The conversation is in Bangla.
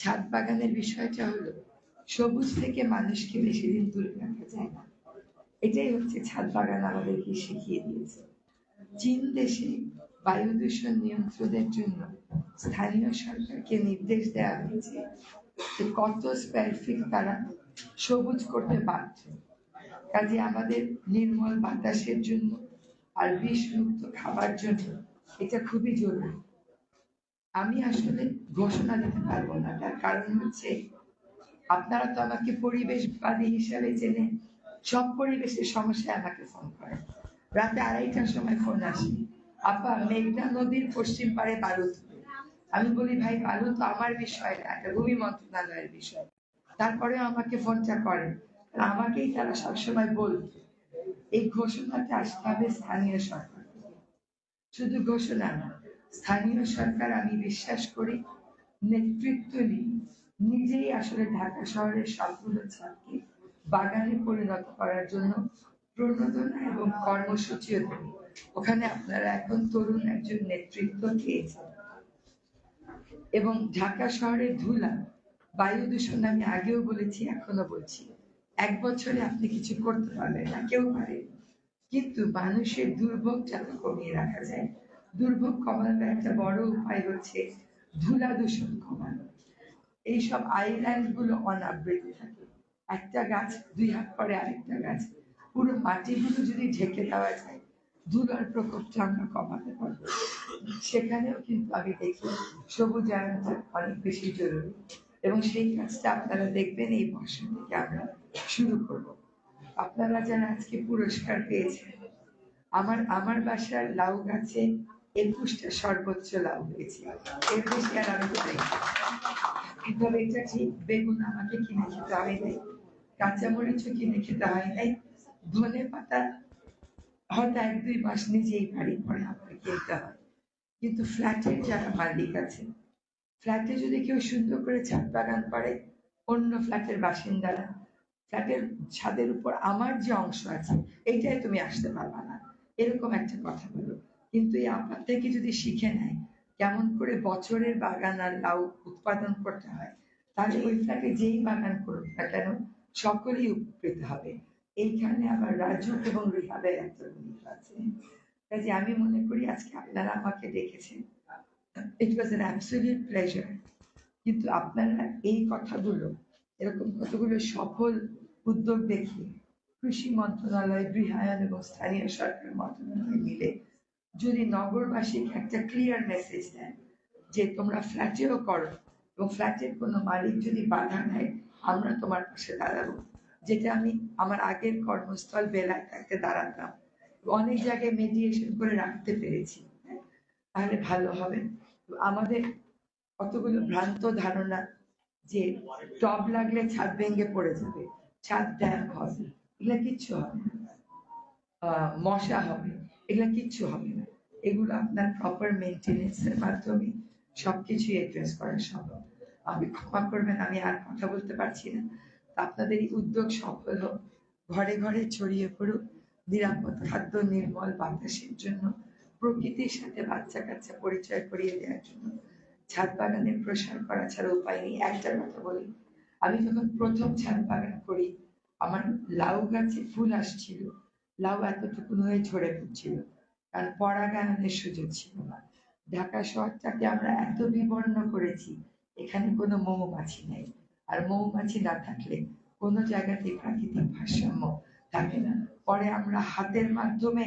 ছাদ বাগানের বিষয়টা হলো, সবুজ থেকে মানুষকে বেশি দিন দূরে রাখা যায় না। এটাই হচ্ছে ছাদ বাগান আমাদেরকে শিখিয়ে দিয়েছে। চীন দেশে বায়ু দূষণ নিয়ন্ত্রণের জন্য স্থানীয় সরকারকে নির্দেশ দেওয়া হয়েছে যে কত স্কোয়ার ফিট তারা সবুজ করতে বাধ্য। কাজে আমাদের নির্মল বাতাসের জন্য আর বিষমুক্ত খাবার জন্য এটা খুবই জরুরি। আমি আসলে ঘোষণা দিতে পারব না। তার কারণ হচ্ছে, আপনারা তো আমাকে পরিবেশবাদী হিসাবে জেনে সব পরিবেশের সমস্যায় আমাকে ফোন করেন। রাতে আড়াইটার সময় ফোন আসে। আপা, মেঘনা নদীর পশ্চিম বালু তুলে আমি বলি, ভাই বালু তো আমার বিষয় না, এটা ভূমি মন্ত্রণালয়ের বিষয়। তারপরে আমাকে ফোনটা আর আমাকেই তারা সবসময় বলতো, এই ঘোষণাটা আসতে হবে স্থানীয় সরকার শুধু ঘোষণা না স্থানীয় সরকার, আমি বিশ্বাস করি, নেতৃত্ব নিয়ে নিজেই আসলে ঢাকা শহরের সবগুলো ছাদকে বাগানে পরিণত করার জন্য প্রণোদনা এবং কর্মসূচিও দেবে ওখানে আপনারা এখন তরুণ একজন নেতৃত্ব পেয়েছেন। এবং ঢাকা শহরের ধুলা, বায়ু দূষণ আমি আগেও বলেছি এখনও বলছি। এক বছরে আপনি কিছু করতে পারবেন না, কেউ পারে কিন্তু মানুষের দুর্ভোগ যাতে কমিয়ে রাখা যায় দুর্ভোগ কমানোর একটা বড় উপায় হচ্ছে ধুলা দূষণ কমানো। এইসব আইল্যান্ডগুলো অনাবৃত থাকে। একটা গাছ দুই হাত পরে আরেকটা গাছ, পুরো মাটিগুলো যদি ঢেকে দেওয়া যায়, ধুলার প্রকোপটা আমরা কমাতে পারব। সেখানেও কিন্তু আমি দেখি সবুজায়নটা অনেক বেশি জরুরি। এবং সেই কাজটা আপনারা দেখবেন এই বর্ষ থেকে আমরা শুরু করব। আপনারা যারা আজকে পুরস্কার পেয়েছেন, আমার আমার বাসার লাউ গাছে একুশটা সর্বোচ্চ লাভ হয়েছে। আমি তো দেখি না। এটা ঠিক, বেগুন আমাকে কিনে খেতে হয় নাই, কাঁচামরিচও কিনে খেতে হয় নাই, ধনে পাতা হয়তো এক দুই মাস নিজেই বাড়ি পরে আমার কিনতে হয়। কিন্তু ফ্ল্যাটের যারা মালিক আছে, ফ্ল্যাটে যদি কেউ সুন্দর করে ছাদ বাগান করে, অন্য ফ্ল্যাটের বাসিন্দারা, ফ্ল্যাটের ছাদের উপর আমার যে অংশ আছে এইটাই তুমি আসতে পারবা না। এরকম একটা কথা বলো। কিন্তু এই আপনার থেকে যদি শিখে নেয়, কেমন করে বছরের বাগান আর লাউ উৎপাদন করতে হয়, তাহলে ওই ফ্ল্যাটে যেই বাগান করুক না কেন, সকলেই উপকৃত হবে। এইখানে আবার রাজুক এবং রিহাবের একটা ভূমিকা আছে। কাজে আমি মনে করি আজকে আপনারা আমাকে ডেকেছেন it was an absolute pleasure কিন্তু আপনারা এই কথাগুলো, এরকম কতগুলো সফল উদ্যোগ দেখিয়ে, কৃষি মন্ত্রণালয়, গৃহায়ন এবং স্থানীয় সরকার মন্ত্রণালয় মিলে যদি নগরবাসীকে একটা ক্লিয়ার মেসেজ দেন যে তোমরা ফ্ল্যাটেও করো এবং ফ্ল্যাটের কোনো মালিক যদি বাধা নেয় আমরা তোমার পাশে দাঁড়াবো। যেটা আমি আমার আগের কর্মস্থল বেলায় থাকতে দাঁড়াতাম। অনেক জায়গায় মেডিয়েশন করে রাখতে পেরেছি। হ্যাঁ, তাহলে ভালো হবে। আমাদের কতগুলো ভ্রান্ত ধারণা যে টব লাগলে ছাদ ভেঙে পড়ে যাবে ছাদ ড্যাম হবে এগুলা কিচ্ছু হবে মশা হবে। এগুলা কিচ্ছু হবে না। এগুলো আপনার প্রপার মেনটেনেন্সের মাধ্যমে সবকিছুই অ্যাড্রেস করা সম্ভব। আমি ক্ষমা করবেন, আমি আর কথা বলতে পারছি না। আপনাদের উদ্যোগ সফল হোক, ঘরে ঘরে ছড়িয়ে পড়ুক, নিরাপদ খাদ্য, নির্মল বাতাসের জন্য, প্রকৃতির সাথে বাচ্চা কাচ্চা পরিচয় করিয়ে দেওয়ার জন্য, ছাদ বাগানের প্রসার করা ছাড়া উপায় নেই একটা কথা বলি। আমি যখন প্রথম ছাদ বাগান করি, আমার লাউ গাছে ফুল আসছিল লাউ এতটুকু হয়ে ঝরে পড়ছিল। কারণ পরাগায়নের সুযোগ ছিল না। ঢাকা শহরটাকে আমরা এত বিবর্ণ করেছি, এখানে কোনো মৌমাছি নেই। আর মৌমাছি না থাকলে কোনো জায়গাতে প্রাকৃতিক ভারসাম্য থাকে না। পরে আমরা হাতের মাধ্যমে